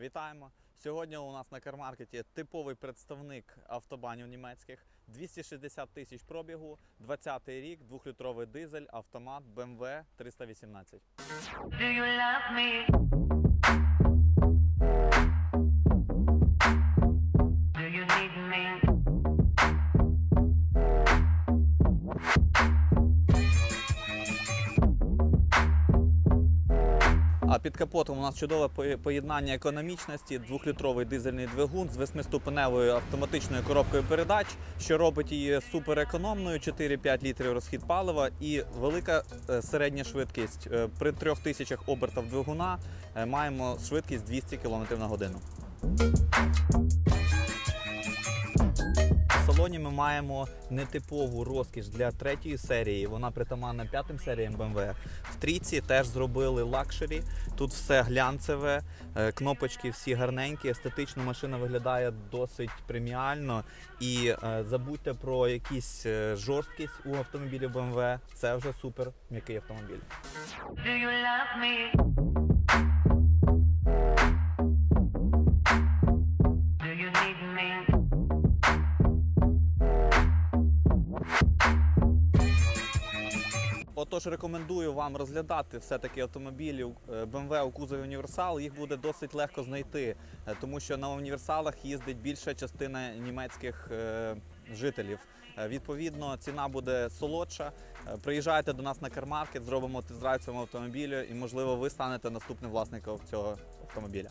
Вітаємо! Сьогодні у нас на кармаркеті типовий представник автобанів німецьких. 260 тисяч пробігу, 20-й рік, 2-літровий дизель, автомат BMW 318. Do you love me? А під капотом у нас чудове поєднання економічності, 2-літровий дизельний двигун з 8-ступеневою автоматичною коробкою передач, що робить її суперекономною, 4-5 літрів розхід палива і велика е, середня швидкість. При При 3000 обертів двигуна е, маємо швидкість 200 км на годину. Салоні ми маємо нетипову розкіш для третьої серії. Вона притаманна п'ятим серіям BMW. В трійці теж зробили лакшері. Тут все глянцеве, е, кнопочки всі гарненькі. Естетично машина виглядає досить преміально. І е, забудьте про якісь е, жорсткість у автомобілів BMW. Це вже супер м'який автомобіль. Do you love me? Отож, рекомендую вам розглядати все-таки автомобілі е, BMW у кузові універсал. Їх буде досить легко знайти, е, тому що на універсалах їздить більша частина німецьких е, жителів. Е, Відповідно, ціна буде солодша. Е, Приїжджайте до нас на кармаркет, зробимо тест-драйв цьому автомобілю, і можливо ви станете наступним власником цього автомобіля.